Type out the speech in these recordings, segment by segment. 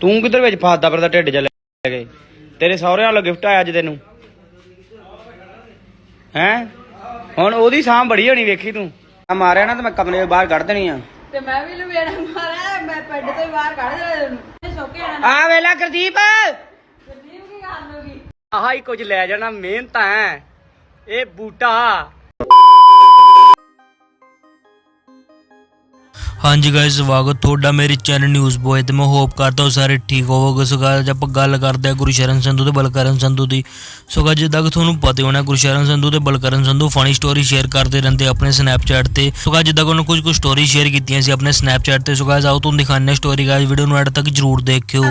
ਤੂੰ ਕਿੱਧਰ ਵਿੱਚ ਫਸਦਾ ਫਿਰਦਾ ਢਿੱਡ ਚ ਲੈ ਕੇ? ਤੇਰੇ ਸਹੁਰੇ ਵਾਲਾ ਗਿਫਟ ਆਇਆ ਅੱਜ ਤੈਨੂੰ। ਹੈ? ਹੁਣ ਉਹਦੀ ਸਾਂਭ ਬੜੀ ਹੋਣੀ ਵੇਖੀ ਤੂੰ। ਆ ਮਾਰਿਆ ਨਾ ਤੇ ਮੈਂ ਕਮਰੇ ਦੇ ਬਾਹਰ ਕੱਢ ਦੇਣੀ ਆ। ਤੇ ਮੈਂ ਵੀ ਲਵੇੜਾ ਮਾਰਿਆ ਮੈਂ ਪਿੰਡ ਤੋਂ ਹੀ ਬਾਹਰ ਕੱਢ ਦੇ ਸੋਕੇ ਆਣਾ ਆ ਵੇਲਾ ਗੁਰਦੀਪ। ਗੁਰਦੀਪ ਕੀ ਗੱਲ ਹੋ ਗਈ? ਆਹ ਹੀ ਕੁਝ ਲੈ ਜਾਣਾ ਮਿਹਨਤ ਹੈ ਇਹ ਬੂਟਾ। ਹਾਂਜੀ ਗਾਇਸ ਸਵਾਗਤ ਤੁਹਾਡਾ ਮੇਰੇ ਚੈਨਲ ਨਿਊਜ਼ ਬੋਏ ਤੇ। ਮੈਂ ਹੋਪ ਕਰਦਾ ਹਾਂ ਸਾਰੇ ਠੀਕ ਹੋਵੋਗੇ। ਸੋ ਅੱਜ ਆਪਾਂ ਗੱਲ ਕਰਦੇ ਹਾਂ ਗੁਰਸ਼ਰਨ ਸੰਧੂ ਤੇ ਬਲਕਰਨ ਸੰਧੂ ਦੀ। ਸੋ guys, ਜਿੱਦਾਂ ਕਿ ਤੁਹਾਨੂੰ ਪਤਾ ਹੀ ਹੋਣਾ ਗੁਰਸ਼ਰਨ ਸੰਧੂ ਤੇ Balkaran Sandhu funny story share ਕਰਦੇ ਰਹਿੰਦੇ ਆਪਣੇ ਸਨੈਪਚੈਟ ਤੇ। ਸੋ guys, ਜਿੱਦਾਂ ਕਿ ਉਹਨਾਂ ਕੁਝ ਕੁ ਸਟੋਰੀ ਸ਼ੇਅਰ ਕੀਤੀਆਂ ਸੀ ਆਪਣੇ ਸਨੈਪਚੈਟ ਤੇ। ਸੋ guys, ਆਓ ਤੁਹਾਨੂੰ ਦਿਖਾਉਂਦੇ ਸਟੋਰੀ ਗਾਇਸ ਵੀਡੀਓ ਨੂੰ ਐਡ ਤੱਕ ਜਰੂਰ ਦੇਖਿਓ।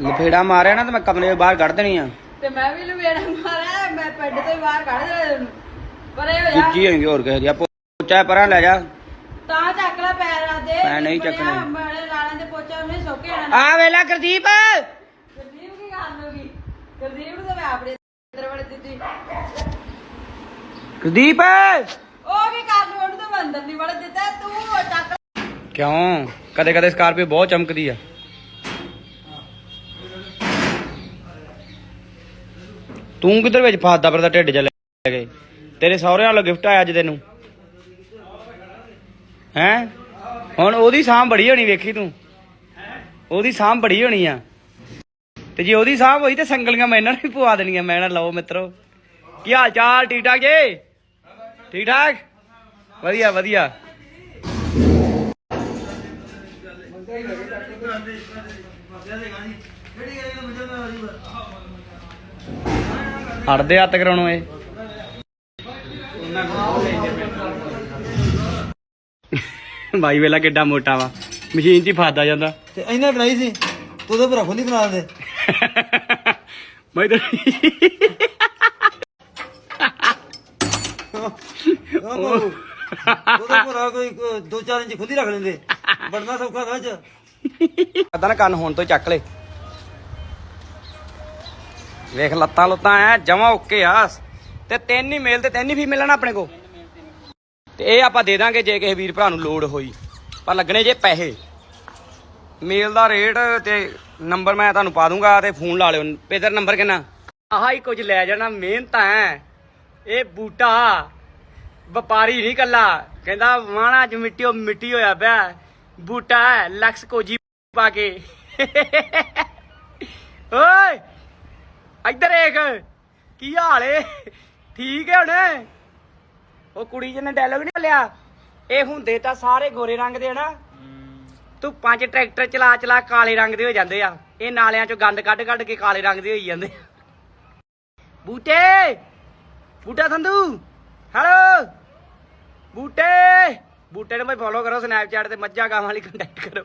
ਲਫੇੜਾ ਮਾਰਿਆ ਨਾ ਤੇ ਮੈਂ ਕਮਰੇ ਦੇ ਬਾਹਰ ਕੱਢ ਦੇਣੀ ਆ। ਤੇ ਮੈਂ ਵੀ ਲਵੇੜਾ ਮਾਰਿਆ ਮੈਂ ਪਿੰਡ ਤੋਂ ਹੀ ਬਾਹਰ ਕੱਢ ਦੇ। ਪਰੇ ਹੋ ਜਾ। ਦੂਜੀ ਹੋਣਗੇ ਹੋਰ ਕਿਸੇ ਦੀ। ਪੋਚਾ ਪਰਾਂ ਲੈ ਜਾ। ਤਾਂ ਚੱਕ ਲੈ ਪੈਰ ਆ ਦੇ ਮੈਂ ਨਹੀਂ ਚੱਕਣੇ। ਮੇਰੇ ਲਾਲਾਂ ਦੇ ਪੋਚਾ ਉਹਨੇ ਸੋਕੇ ਆਣਾ ਆ ਵੇਲਾ ਗੁਰਦੀਪ। ਗੁਰਦੀਪ ਕੀ ਗੱਲ ਹੋ ਗਈ? ਗੁਰਦੀਪ ਨੂੰ ਤਾਂ ਮੈਂ ਆਪਣੇ ਅੰਦਰ ਵੜ ਦਿੱਤੀ। ਗੁਰਦੀਪ। ਉਹ ਕੀ ਕਰ ਲੂ ਉਹਨੂੰ ਤਾਂ ਮੈਂ ਅੰਦਰ ਨਹੀਂ ਵੜ ਦਿੱਤਾ। ਤੂੰ ਉਹ ਚੱਕ ਕਿਉਂ? ਕਦੇ ਕਦੇ ਸਕਾਰਪੀਓ ਬਹੁਤ ਚਮਕਦੀ ਆ। ਤੂੰ ਕਿੱਧਰ ਵਿੱਚ ਫਸਦਾ ਫਿਰਦਾ ਢਿੱਡ ਚ ਲੈ ਕੇ? ਤੇਰੇ ਸਹੁਰੇ ਵਾਲਾ ਗਿਫਟ ਆਇਆ ਅੱਜ ਤੈਨੂੰ। ਹੈ? ਹੁਣ ਉਹਦੀ ਸਾਂਭ ਬੜੀ ਹੋਣੀ ਵੇਖੀ ਤੂੰ। ਉਹਦੀ ਸਾਂਭ ਬੜੀ ਹੋਣੀ ਆ। ਤੇ ਜੇ ਉਹਦੀ ਸਾਂਭ ਹੋਈ ਤੇ ਸੰਗਲੀਆਂ ਮੈਂ ਇਹਨਾਂ ਨੂੰ ਵੀ ਪਵਾ ਦੇਣੀਆਂ। ਮੈਂ ਨਾ ਲਓ ਮਿੱਤਰੋ, ਕੀ ਹਾਲ ਚਾਲ? ਠੀਕ ਠਾਕ ਜੀ? ਠੀਕ ਠਾਕ? ਵਧੀਆ ਵਧੀਆ। ਹੜਦੇ ਹੱਥ ਕਰਾਉਣੋਂ ਇਹ। ਬਾਈ ਵੇਲਾ ਕਿੱਡਾ ਮੋਟਾ ਵਾ। ਮਸ਼ੀਨ 'ਚ ਹੀ ਫਸਦਾ ਜਾਂਦਾ। ਤੇ ਇਹਨੇ ਬਣਾਈ ਸੀ ਤੂੰ ਉਹਦੇ ਭਰਾ ਖੁੱਲੀ ਬਣਾ ਦੇ ਮੈਂ ਤਾਂ ਉਹਦੇ ਭਰਾ ਕੋਈ ਕੋਈ ਦੋ ਚਾਰ ਇੰਚ ਖੁੱਲੀ ਰੱਖ ਲੈਂਦੇ। ਬੜਨਾ ਸੌਖਾ ਦਾ ਚ ਆਦਾ ਨਾ ਕੰਨ ਹੁਣ ਤੋਂ ਹੀ ਚੱਕ ਲੈ। ਵੇਖ ਲੱਤਾਂ ਲੁੱਤਾਂ ਐ ਜਮਾ ਓਕੇ ਆ। ਤੇ ਤਿੰਨ ਹੀ ਮੇਲ ਤੇ ਤਿੰਨ ਹੀ ਫੀਮੇਲ ਨਾ ਆਪਣੇ ਕੋ ਤੇ ਇਹ ਆਪਾਂ ਦੇ ਦਾਂਗੇ ਜੇ ਕਿਸੇ ਵੀਰ ਭਰਾ ਨੂੰ ਲੋੜ ਹੋਈ। ਪਰ ਲੱਗਣੇ ਜੇ ਪੈਸੇ। ਮੇਲ ਦਾ ਰੇਟ ਤੇ ਨੰਬਰ ਮੈਂ ਤੁਹਾਨੂੰ ਪਾ ਦੂੰਗਾ ਤੇ ਫੋਨ ਲਾ ਲਿਓ। ਪੇਦਰ ਨੰਬਰ ਕਿੰਨਾ? ਆਹ ਹੀ ਕੁਝ ਲੈ ਜਾਣਾ, ਮਿਹਨਤ ਹੈ ਇਹ ਬੂਟਾ। ਵਪਾਰੀ ਨਹੀਂ ਕੱਲਾ ਕਹਿੰਦਾ ਵਾਣਾ ਚ ਮਿੱਟੀ, ਉਹ ਮਿੱਟੀ ਹੋਇਆ ਪਿਆ। ਬੂਟਾ ਲਕਸ ਕੋਜੀ ਪਾ ਕੇ। ਓਏ, ਇੱਧਰ ਦੇਖ ਕੀ ਹਾਲ ਏ? ਠੀਕ ਹੈ ਹੁਣ? ਉਹ ਕੁੜੀ ਜਿਹਨੇ ਡਾਇਲੋਗ ਨਹੀਂ ਲਿਆ ਇਹ ਹੁੰਦੇ ਤਾਂ ਸਾਰੇ ਗੋਰੇ ਰੰਗ ਦੇ ਨਾ ਤੂੰ ਪੰਜ ਟਰੈਕਟਰ ਚਲਾ ਚਲਾ ਕਾਲੇ ਰੰਗ ਦੇ ਹੋ ਜਾਂਦੇ ਆ। ਇਹ ਨਾਲਿਆਂ ਚੋਂ ਗੰਦ ਕੱਢ ਕੱਢ ਕੇ ਕਾਲੇ ਰੰਗ ਦੇ ਹੋਈ ਜਾਂਦੇ ਆ। ਬੂਟੇ! ਬੂਟਾ ਸੰਧੂ! ਹੈਲੋ! ਬੂਟੇ! ਬੂਟੇ ਨੂੰ ਭਾਈ ਫੋਲੋ ਕਰੋ ਸਨੈਪਚੈਟ ਤੇ ਮੱਝਾਂ ਗਾਵਾਂ ਲਈ ਕੰਟੈਕਟ ਕਰੋ।